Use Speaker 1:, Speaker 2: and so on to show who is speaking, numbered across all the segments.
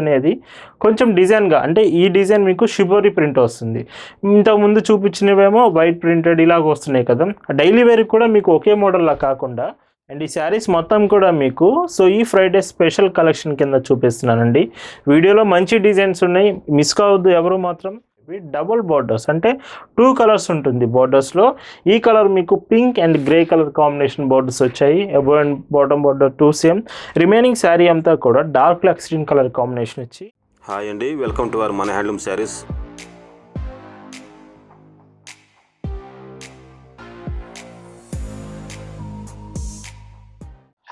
Speaker 1: అనేది కొంచెం డిజైన్గా అంటే ఈ డిజైన్ మీకు షిబోరి ప్రింట్ వస్తుంది. ఇంతకుముందు చూపించినవేమో వైట్ ప్రింటెడ్ ఇలాగ వస్తున్నాయి కదా. డైలీ వేర్కి కూడా మీకు ఒకే మోడల్లా కాకుండా అండ్ ఈ శారీస్ మొత్తం కూడా మీకు సో ఈ ఫ్రైడే స్పెషల్ కలెక్షన్ కింద చూపిస్తున్నానండి. వీడియోలో మంచి డిజైన్స్ ఉన్నాయి. మిస్ కావద్దు ఎవరు మాత్రం. ఇవి డబుల్ బార్డర్స్ అంటే టూ కలర్స్ ఉంటుంది బార్డర్స్లో ఈ కలర్ మీకు pink and grey colour combination borders వచ్చాయి. Above and bottom border two same remaining sari అంతా కూడా డార్క్ లక్స్టీన్ కలర్ కాంబినేషన్ వచ్చి.
Speaker 2: హాయ్ అండి వెల్కమ్ టు అవర్ మన హ్యాండ్లూమ్ శారీస్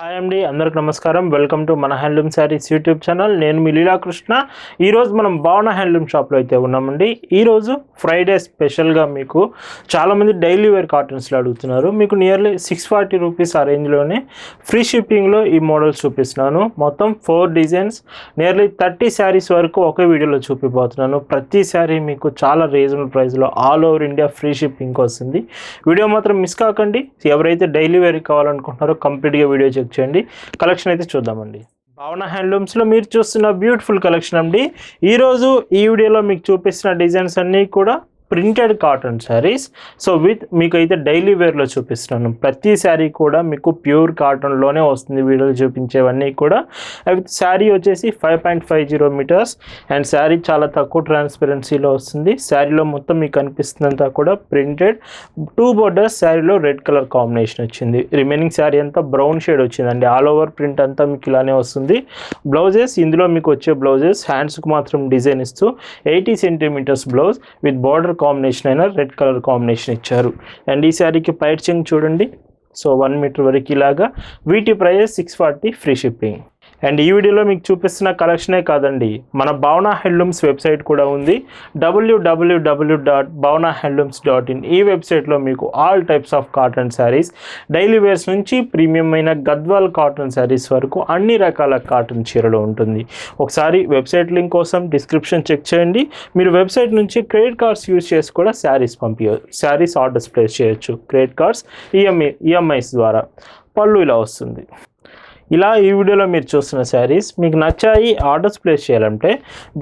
Speaker 1: హాయ్ అండి అందరికి నమస్కారం. వెల్కమ్ టు మన హ్యాండ్లూమ్ శారీస్ యూట్యూబ్ ఛానల్ నేను మీ లీలాకృష్ణ. ఈరోజు మనం భావన హ్యాండ్లూమ్ షాప్లో అయితే ఉన్నామండి. ఈరోజు ఫ్రైడే స్పెషల్గా మీకు చాలామంది డైలీ వేర్ కాటన్స్లో అడుగుతున్నారు. మీకు నియర్లీ సిక్స్ ఫార్టీ రూపీస్ ఆ రేంజ్లోనే ఫ్రీ షిప్పింగ్లో ఈ మోడల్స్ చూపిస్తున్నాను. మొత్తం four designs nearly thirty saris వరకు ఒకే వీడియోలో చూపిపోతున్నాను. ప్రతి శారీ మీకు చాలా రీజనబుల్ ప్రైస్లో all over India free shipping వస్తుంది. వీడియో మాత్రం మిస్ కాకండి. ఎవరైతే డైలీ వేర్ కావాలనుకుంటున్నారో కంప్లీట్గా వీడియో చెక్ చేయండి. కలెక్షన్ అయితే చూద్దామండి. భావన హ్యాండ్లూమ్స్లో మీరు చూస్తున్న బ్యూటిఫుల్ కలెక్షన్ అండి. ఈరోజు ఈ వీడియోలో మీకు చూపిస్తున్న డిజైన్స్ అన్నీ కూడా printed cotton saris. So with మీకు అయితే డైలీ వేర్లో చూపిస్తున్నాను. ప్రతి శారీ కూడా మీకు ప్యూర్ కాటన్లోనే వస్తుంది వీడియోలో చూపించేవన్నీ కూడా. అవి శారీ వచ్చేసి five point five zero metres. And sari చాలా తక్కువ ట్రాన్స్పరెన్సీలో వస్తుంది. శారీలో మొత్తం మీకు కనిపిస్తుందంతా కూడా ప్రింటెడ్. టూ బోర్డర్స్ శారీలో రెడ్ కలర్ కాంబినేషన్ వచ్చింది. రిమైనింగ్ శారీ అంతా బ్రౌన్ షేడ్ వచ్చిందండి. ఆల్ ఓవర్ ప్రింట్ అంతా మీకు ఇలానే వస్తుంది. బ్లౌజెస్ ఇందులో మీకు వచ్చే బ్లౌజెస్ హ్యాండ్స్కి మాత్రం డిజైన్ ఇస్తూ eighty centimetres blouse with border combination అయినా రెడ్ కలర్ కాంబినేషన్ ఇచ్చారు. అండ్ ఈ శారీకి పైచింగ్ చూడండి. సో వన్ మీటర్ వరకు ఇలాగా. వీటి prices six forty free shipping and ఈ వీడియోలో మీకు చూపిస్తున్న కలెక్షనే కాదండి మన భావన హ్యాండ్లూమ్స్ వెబ్సైట్ కూడా ఉంది. W W W dot Bhavana handlooms dot in ఈ వెబ్సైట్లో మీకు all types of cotton saris daily wears నుంచి ప్రీమియం అయిన గద్వాల్ కాటన్ శారీస్ వరకు అన్ని రకాల కాటన్ చీరలు ఉంటుంది. ఒకసారి వెబ్సైట్ లింక్ కోసం డిస్క్రిప్షన్ చెక్ చేయండి. మీరు వెబ్సైట్ నుంచి క్రెడిట్ కార్డ్స్ యూజ్ చేసి కూడా శారీస్ పంపించ శారీస్ ఆర్డర్స్ ప్లేస్ చేయొచ్చు. క్రెడిట్ కార్డ్స్ ఈఎంఐ ఈఎంఐస్ ద్వారా. పళ్ళు ఇలా వస్తుంది. ఇలా ఈ వీడియోలో మీరు చూస్తున్న శారీస్ మీకు నచ్చాయి ఆర్డర్స్ ప్లేస్ చేయాలంటే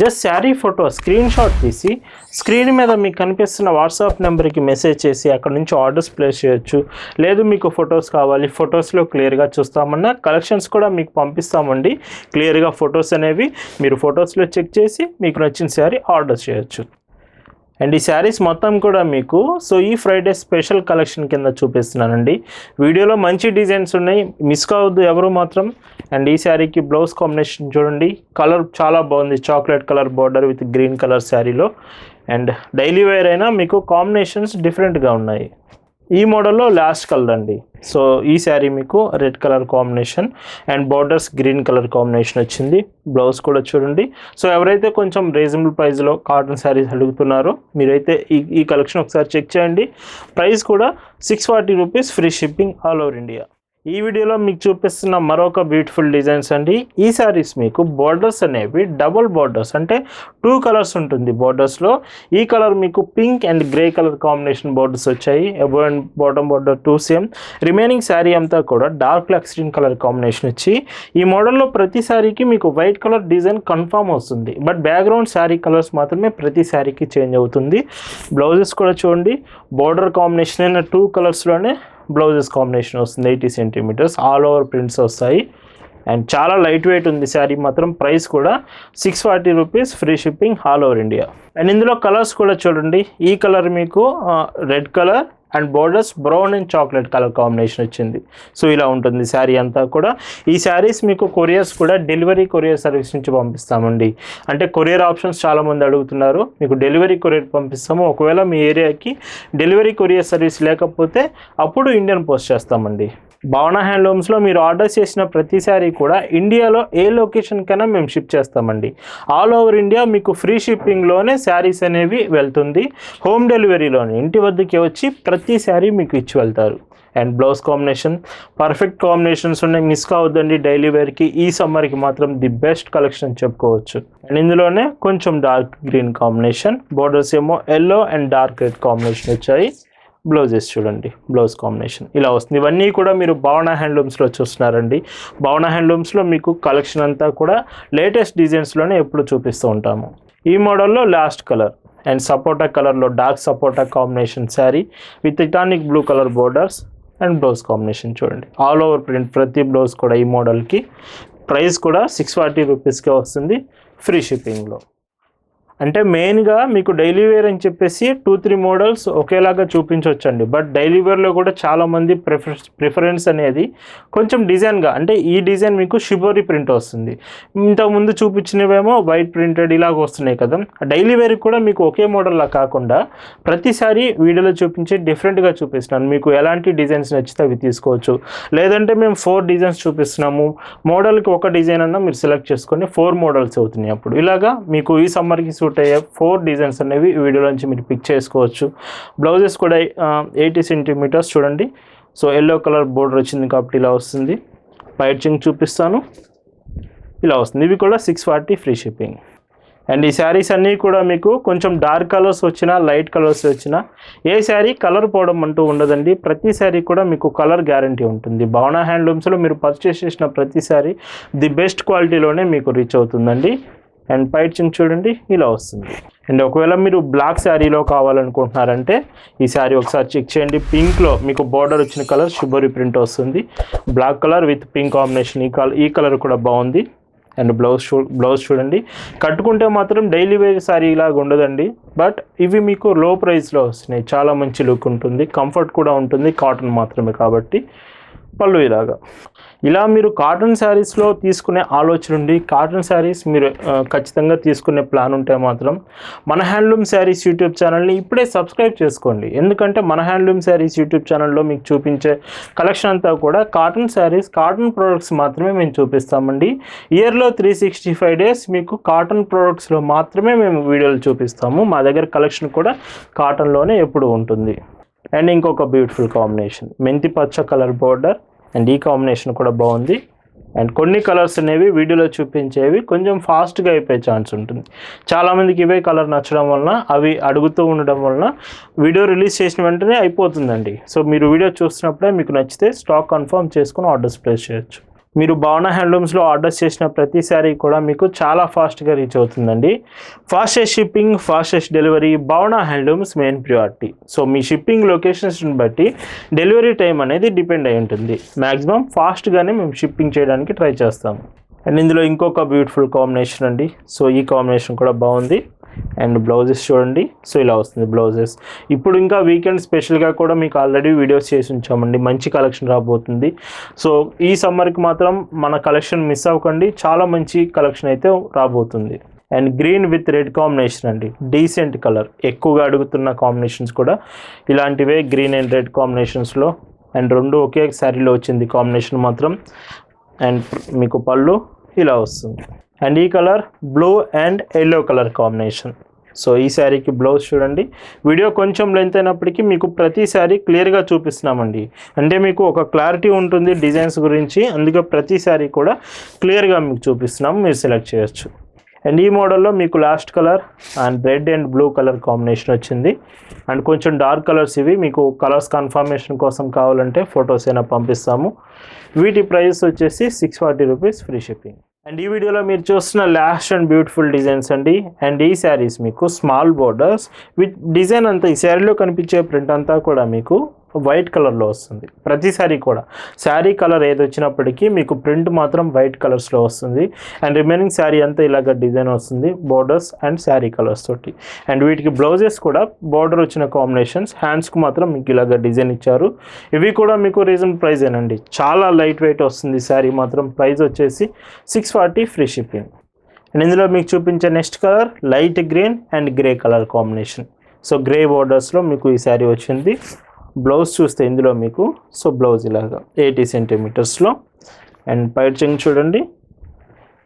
Speaker 1: just sari photo screen shot తీసి స్క్రీన్ మీద మీకు కనిపిస్తున్న వాట్సాప్ నెంబర్కి మెసేజ్ చేసి అక్కడ నుంచి ఆర్డర్స్ ప్లేస్ చేయొచ్చు. లేదు మీకు ఫొటోస్ కావాలి ఫొటోస్లో క్లియర్గా చూస్తామన్నా కలెక్షన్స్ కూడా మీకు పంపిస్తామండి. క్లియర్గా ఫొటోస్ అనేవి మీరు ఫొటోస్లో చెక్ చేసి మీకు నచ్చిన శారీ ఆర్డర్ చేయొచ్చు. అండ్ ఈ శారీస్ మొత్తం కూడా మీకు సో ఈ ఫ్రైడే స్పెషల్ కలెక్షన్ కింద చూపిస్తున్నానండి. వీడియోలో మంచి డిజైన్స్ ఉన్నాయి మిస్ కావద్దు ఎవరు మాత్రం. అండ్ ఈ శారీకి బ్లౌజ్ కాంబినేషన్ చూడండి కలర్ చాలా బాగుంది chocolate colour border with green colour శారీలో. అండ్ డైలీ వేర్ అయినా మీకు కాంబినేషన్స్ డిఫరెంట్గా ఉన్నాయి. ఈ మోడల్లో లాస్ట్ కలర్ అండి. సో ఈ శారీ మీకు red colour combination and borders green colour combination వచ్చింది. బ్లౌజ్ కూడా చూడండి. సో ఎవరైతే కొంచెం రీజనబుల్ ప్రైస్లో కాటన్ శారీస్ అడుగుతున్నారో మీరైతే ఈ ఈ కలెక్షన్ ఒకసారి చెక్ చేయండి. ప్రైస్ కూడా six forty rupees free shipping all over India ఈ వీడియోలో మీకు చూపిస్తున్న మరొక బ్యూటిఫుల్ డిజైన్స్ అండి. ఈ శారీస్ మీకు బార్డర్స్ అనేవి డబుల్ బార్డర్స్ అంటే టూ కలర్స్ ఉంటుంది బార్డర్స్లో ఈ కలర్ మీకు pink and grey colour combination borders వచ్చాయి. Above and bottom border two same remaining sari అంతా కూడా డార్క్ లక్స్టీన్ కలర్ కాంబినేషన్ వచ్చి ఈ మోడల్లో ప్రతి శారీకి మీకు వైట్ కలర్ డిజైన్ కన్ఫామ్ వస్తుంది. బట్ బ్యాక్గ్రౌండ్ శారీ కలర్స్ మాత్రమే ప్రతి శారీకి చేంజ్ అవుతుంది. బ్లౌజెస్ కూడా చూడండి. బార్డర్ కాంబినేషన్ అయిన టూ కలర్స్లోనే బ్లౌజెస్ కాంబినేషన్ వస్తుంది eighty centimetres. All over prints వస్తాయి. అండ్ చాలా లైట్ వెయిట్ ఉంది శారీ మాత్రం. ప్రైస్ కూడా six forty rupees free shipping all over India and ఇందులో కలర్స్ కూడా చూడండి. ఈ కలర్ మీకు red colour and borders brown and chocolate colour combination వచ్చింది. సో ఇలా ఉంటుంది శారీ అంతా కూడా. ఈ శారీస్ మీకు కొరియర్స్ కూడా డెలివరీ కొరియర్ సర్వీస్ నుంచి పంపిస్తామండి. అంటే కొరియర్ ఆప్షన్స్ చాలామంది అడుగుతున్నారు. మీకు డెలివరీ కొరియర్ పంపిస్తాము. ఒకవేళ మీ ఏరియాకి డెలివరీ కొరియర్ సర్వీస్ లేకపోతే అప్పుడు ఇండియన్ పోస్ట్ చేస్తామండి. భావన హ్యాండ్లూమ్స్లో మీరు ఆర్డర్ చేసిన ప్రతి కూడా ఇండియాలో ఏ లొకేషన్కైనా మేము షిప్ చేస్తామండి. ఆల్ ఓవర్ ఇండియా మీకు ఫ్రీ షిప్పింగ్లోనే శారీస్ అనేవి వెళ్తుంది. హోమ్ డెలివరీలోనే ఇంటి వద్దకి వచ్చి ప్రతి శారీ మీకు ఇచ్చి వెళ్తారు. And blouse combination perfect combinations ఉన్నాయి. మిస్ కావద్దండి డైలీ వేర్కి ఈ సమ్మర్కి మాత్రం ది బెస్ట్ కలెక్షన్ చెప్పుకోవచ్చు. అండ్ ఇందులోనే కొంచెం డార్క్ గ్రీన్ కాంబినేషన్ బోర్డర్స్ ఏమో yellow and dark red combination వచ్చాయి. బ్లౌజెస్ చూడండి బ్లౌజ్ కాంబినేషన్. ఇలా వస్తుంది. ఇవన్నీ కూడా మీరు భావన హ్యాండ్లూమ్స్లో చూస్తున్నారండి. భావన హ్యాండ్లూమ్స్లో మీకు కలెక్షన్ అంతా కూడా లేటెస్ట్ డిజైన్స్లోనే ఎప్పుడు చూపిస్తూ ఉంటాము. ఈ మోడల్లో లాస్ట్ కలర్ అండ్ సపోటా కలర్లో dark sapota combination sari with ఇటానిక్ blue colour borders and blouse combination చూడండి. ఆల్ ఓవర్ ప్రింట్ ప్రతి బ్లౌజ్ కూడా ఈ మోడల్కి. ప్రైస్ కూడా సిక్స్ ఫార్టీ రూపీస్కే వస్తుంది. ఫ్రీ షిప్పింగ్లో. అంటే మెయిన్గా మీకు డైలీ వేర్ అని చెప్పేసి టూ త్రీ మోడల్స్ ఒకేలాగా చూపించవచ్చండి బట్ డైలీ వేర్లో కూడా చాలామంది ప్రిఫర్ ప్రిఫరెన్స్ అనేది కొంచెం డిజైన్గా అంటే ఈ డిజైన్ మీకు షిబోరీ ప్రింట్ వస్తుంది. ఇంతకుముందు చూపించినవేమో వైట్ ప్రింటెడ్ ఇలాగ వస్తున్నాయి కదా. డైలీ వేర్ కూడా మీకు ఒకే మోడల్లా కాకుండా ప్రతిసారి వీడియోలో చూపించి డిఫరెంట్గా చూపిస్తున్నాను. మీకు ఎలాంటి డిజైన్స్ నచ్చితే అవి తీసుకోవచ్చు. లేదంటే మేము ఫోర్ డిజైన్స్ చూపిస్తున్నాము. మోడల్కి ఒక డిజైన్ అన్నా మీరు సెలెక్ట్ చేసుకొని ఫోర్ మోడల్స్ అవుతున్నాయి అప్పుడు. ఇలాగా మీకు ఈ సమ్మర్కి సూట్ అయ్యే ఫోర్ డిజైన్స్ అనేవి ఈ వీడియో నుంచి మీరు పిక్ చేసుకోవచ్చు. బ్లౌజెస్ కూడా ఎయిటీ సెంటీమీటర్స్ చూడండి. సో ఎల్లో కలర్ బోర్డర్ వచ్చింది కాబట్టి ఇలా వస్తుంది. పైచింగ్ చూపిస్తాను. ఇలా వస్తుంది. ఇవి కూడా six forty free shipping and ఈ శారీస్ అన్నీ కూడా మీకు కొంచెం డార్క్ కలర్స్ వచ్చినా లైట్ కలర్స్ వచ్చినా ఏ శారీ కలర్ పోవడం అంటూ ఉండదండి. ప్రతి శారీ కూడా మీకు కలర్ గ్యారంటీ ఉంటుంది. భావన హ్యాండ్లూమ్స్లో మీరు పర్చేస్ చేసిన ప్రతి శారీ ది బెస్ట్ క్వాలిటీలోనే మీకు రీచ్ అవుతుందండి. అండ్ పైచింగ్ చూడండి ఇలా వస్తుంది. అండ్ ఒకవేళ మీరు బ్లాక్ శారీలో కావాలనుకుంటున్నారంటే ఈ శారీ ఒకసారి చెక్ చేయండి. పింక్లో మీకు బార్డర్ వచ్చిన కలర్ షుబరీ ప్రింట్ వస్తుంది. Black colour with pink combination ఈ కలర్ ఈ కలర్ కూడా బాగుంది. అండ్ బ్లౌజ్ చూ బ్లౌజ్ చూడండి. కట్టుకుంటే మాత్రం డైలీ వేర్ శారీ ఇలాగ ఉండదండి. బట్ ఇవి మీకు లో ప్రైస్లో వస్తున్నాయి. చాలా మంచి లుక్ ఉంటుంది. కంఫర్ట్ కూడా ఉంటుంది. కాటన్ మాత్రమే కాబట్టి. పళ్ళు ఇలాగా. ఇలా మీరు కాటన్ శారీస్లో తీసుకునే ఆలోచన ఉండి కాటన్ శారీస్ మీరు ఖచ్చితంగా తీసుకునే ప్లాన్ ఉంటే మాత్రం మన హ్యాండ్లూమ్ శారీస్ యూట్యూబ్ ఛానల్ని ఇప్పుడే సబ్స్క్రైబ్ చేసుకోండి. ఎందుకంటే మన హ్యాండ్లూమ్ శారీస్ యూట్యూబ్ ఛానల్లో మీకు చూపించే కలెక్షన్ అంతా కూడా కాటన్ శారీస్ కాటన్ ప్రోడక్ట్స్ మాత్రమే మేము చూపిస్తామండి. ఇయర్లో త్రీ సిక్స్టీ ఫైవ్ డేస్ మీకు కాటన్ ప్రోడక్ట్స్లో మాత్రమే మేము వీడియోలు చూపిస్తాము. మా దగ్గర కలెక్షన్ కూడా కాటన్లోనే ఎప్పుడు ఉంటుంది. అండ్ ఇంకొక బ్యూటిఫుల్ కాంబినేషన్ మెంతి పచ్చ కలర్ బోర్డర్ అండ్ ఈ కాంబినేషన్ కూడా బాగుంది. అండ్ కొన్ని కలర్స్ అనేవి వీడియోలో చూపించేవి కొంచెం ఫాస్ట్గా అయిపోయే ఛాన్స్ ఉంటుంది. చాలామందికి ఇవే కలర్ నచ్చడం వలన అవి అడుగుతూ ఉండడం వలన వీడియో రిలీజ్ చేసిన వెంటనే అయిపోతుందండి. సో మీరు వీడియో చూస్తున్నప్పుడే మీకు నచ్చితే స్టాక్ కన్ఫర్మ్ చేసుకుని ఆర్డర్స్ ప్లేస్ చేయొచ్చు. మీరు భావన హ్యాండ్లూమ్స్లో ఆర్డర్స్ చేసిన ప్రతిసారి కూడా మీకు చాలా ఫాస్ట్గా రీచ్ అవుతుందండి. Fastest shipping fastest delivery Bhavana handlooms main priority so మీ షిప్పింగ్ లొకేషన్స్ని బట్టి డెలివరీ టైం అనేది డిపెండ్ అయి ఉంటుంది. మ్యాక్సిమం ఫాస్ట్గానే మేము షిప్పింగ్ చేయడానికి ట్రై చేస్తాము. అండ్ ఇందులో ఇంకొక బ్యూటిఫుల్ కాంబినేషన్ అండి. సో ఈ కాంబినేషన్ కూడా బాగుంది. అండ్ బ్లౌజెస్ చూడండి. సో ఇలా వస్తుంది బ్లౌజెస్. ఇప్పుడు ఇంకా వీకెండ్ స్పెషల్గా కూడా మీకు ఆల్రెడీ వీడియోస్ చేసి ఉంచామండి. మంచి కలెక్షన్ రాబోతుంది. సో ఈ సమ్మర్కి మాత్రం మన కలెక్షన్ మిస్ అవ్వకండి. చాలా మంచి కలెక్షన్ అయితే రాబోతుంది. And green with red combination అండి. Decent colour. ఎక్కువగా అడుగుతున్న కాంబినేషన్స్ కూడా ఇలాంటివే గ్రీన్ అండ్ రెడ్ కాంబినేషన్స్లో. అండ్ రెండు ఒకే శారీలో వచ్చింది కాంబినేషన్ మాత్రం. అండ్ మీకు పళ్ళు ఇలా వస్తుంది. అండ్ ఈ colour blue and yellow colour combination. So ఈ శారీకి బ్లౌజ్ చూడండి. వీడియో కొంచెం లెంత్ అయినప్పటికీ మీకు ప్రతి శారీ క్లియర్గా చూపిస్తున్నామండి. అంటే మీకు ఒక క్లారిటీ ఉంటుంది డిజైన్స్ గురించి. అందుకే ప్రతి శారీ కూడా క్లియర్గా మీకు చూపిస్తున్నాము. మీరు సెలెక్ట్ చేయొచ్చు. అండ్ ఈ మోడల్లో మీకు last colour and red and blue colour combination వచ్చింది. అండ్ కొంచెం డార్క్ కలర్స్ ఇవి. మీకు కలర్స్ కన్ఫర్మేషన్ కోసం కావాలంటే ఫొటోస్ అయినా పంపిస్తాము. వీటి ప్రైస్ వచ్చేసి six forty rupees free shipping and ఈ వీడియోలో మీరు చూస్తున్న లాస్ట్ అండ్ బ్యూటిఫుల్ డిజైన్స్ అండి. అండ్ ఈ శారీస్ మీకు స్మాల్ బోర్డర్స్ విత్ డిజైన్ అంతా ఈ శారీలో కనిపించే ప్రింట్ అంతా కూడా మీకు వైట్ కలర్లో వస్తుంది. ప్రతి శారీ కూడా. శారీ కలర్ ఏది వచ్చినప్పటికీ మీకు ప్రింట్ మాత్రం వైట్ కలర్స్లో వస్తుంది. అండ్ రిమైనింగ్ శారీ అంతా ఇలాగ డిజైన్ వస్తుంది. బోర్డర్స్ అండ్ శారీ కలర్స్ తోటి. అండ్ వీటికి బ్లౌజెస్ కూడా బోర్డర్ వచ్చిన కాంబినేషన్స్. హ్యాండ్స్కి మాత్రం మీకు ఇలాగ డిజైన్ ఇచ్చారు. ఇవి కూడా మీకు రీజన్ ప్రైస్ ఏనండి. చాలా లైట్ వెయిట్ వస్తుంది శారీ మాత్రం. ప్రైస్ వచ్చేసి six forty free shipping. And ఇందులో మీకు చూపించే next colour light green and grey colour combination. So grey బోర్డర్స్లో మీకు ఈ శారీ వచ్చింది. బ్లౌజ్ చూస్తే ఇందులో మీకు సో బ్లౌజ్ ఇలాగా ఎయిటీ సెంటీమీటర్స్లో. అండ్ పైచింగ్ చూడండి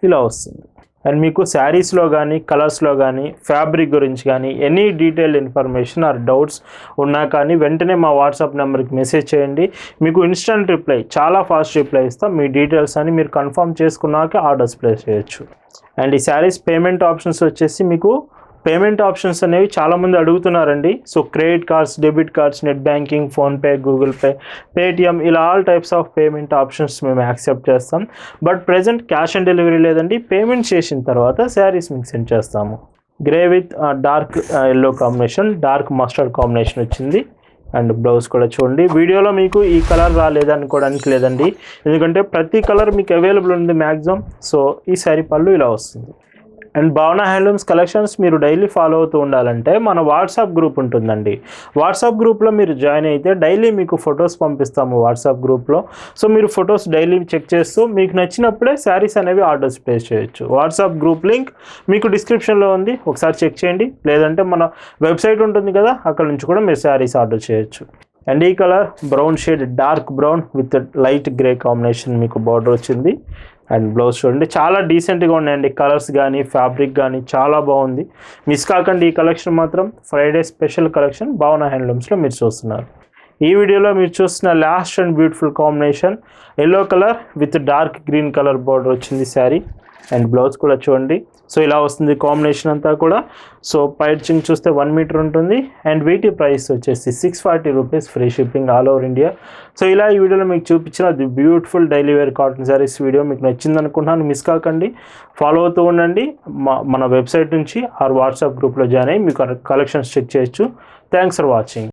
Speaker 1: ఇలా వస్తుంది. అండ్ మీకు శారీస్లో కానీ కలర్స్లో కానీ ఫ్యాబ్రిక్ గురించి కానీ any detail information or doubts ఉన్నా కానీ వెంటనే మా వాట్సాప్ నెంబర్కి మెసేజ్ చేయండి. మీకు ఇన్స్టంట్ రిప్లై చాలా ఫాస్ట్ రిప్లై ఇస్తాం. మీ డీటెయిల్స్ అని మీరు కన్ఫర్మ్ చేసుకున్నాక ఆర్డర్స్ ప్లేస్ చేయొచ్చు. అండ్ ఈ శారీస్ పేమెంట్ ఆప్షన్స్ వచ్చేసి మీకు పేమెంట్ ఆప్షన్స్ అనేవి చాలామంది అడుగుతున్నారండి. So credit cards debit cards net banking PhonePe Google Pay Paytm ఇలా all types of payment options మేము యాక్సెప్ట్ చేస్తాం. But present cash on delivery లేదండి. పేమెంట్ చేసిన తర్వాత శారీస్ మీకు సెండ్ చేస్తాము. Grey with dark yellow combination dark mustard combination వచ్చింది. And blouse కూడా చూడండి. వీడియోలో మీకు ఈ కలర్ రాలేదు అనుకోవడానికి లేదండి. ఎందుకంటే ప్రతి కలర్ మీకు అవైలబుల్ ఉంది మ్యాక్సిమం సో ఈ శారీ పళ్ళు ఇలా వస్తుంది. అండ్ భావన హ్యాండ్లూమ్స్ కలెక్షన్స్ మీరు డైలీ ఫాలో అవుతూ ఉండాలంటే మన వాట్సాప్ గ్రూప్ ఉంటుందండి. వాట్సాప్ గ్రూప్లో మీరు జాయిన్ అయితే డైలీ మీకు ఫొటోస్ పంపిస్తాము వాట్సాప్ గ్రూప్లో. సో మీరు ఫొటోస్ డైలీ చెక్ చేస్తూ మీకు నచ్చినప్పుడే శారీస్ అనేవి ఆర్డర్స్ ప్లేస్ చేయొచ్చు. వాట్సాప్ గ్రూప్ లింక్ మీకు డిస్క్రిప్షన్లో ఉంది. ఒకసారి చెక్ చేయండి. లేదంటే మన వెబ్సైట్ ఉంటుంది కదా అక్కడ నుంచి కూడా మీరు శారీస్ ఆర్డర్ చేయొచ్చు. అండ్ ఈ colour brown shade dark brown with light grey combination మీకు బార్డర్ వచ్చింది. అండ్ బ్లౌజ్ చూడండి. చాలా డీసెంట్గా ఉన్నాయండి. కలర్స్ కానీ ఫ్యాబ్రిక్ కానీ చాలా బాగుంది. మిస్ కాకండి ఈ కలెక్షన్ మాత్రం ఫ్రైడే స్పెషల్ కలెక్షన్ భావన హ్యాండ్లూమ్స్లో మీరు చూస్తున్నారు. ఈ వీడియోలో మీరు చూస్తున్న last and beautiful combination yellow colour with dark green colour border వచ్చింది శారీ. అండ్ బ్లౌజ్ కూడా చూడండి. సో ఇలా వస్తుంది కాంబినేషన్ అంతా కూడా. సో పైచింగ్ చూస్తే వన్ మీటర్ ఉంటుంది. అండ్ వీటి ప్రైస్ వచ్చేసి six forty rupees free shipping all over India so ఇలా ఈ వీడియోలో మీకు చూపించిన the beautiful daily wear cotton saris video మీకు నచ్చింది అనుకుంటున్నాను మిస్ కాకండి. ఫాలో అవుతూ ఉండండి. మా మన వెబ్సైట్ నుంచి ఆర్ వాట్సాప్ గ్రూప్లో జాయిన్ అయ్యి మీకు కలెక్షన్స్ చెక్ చేయొచ్చు. Thanks for watching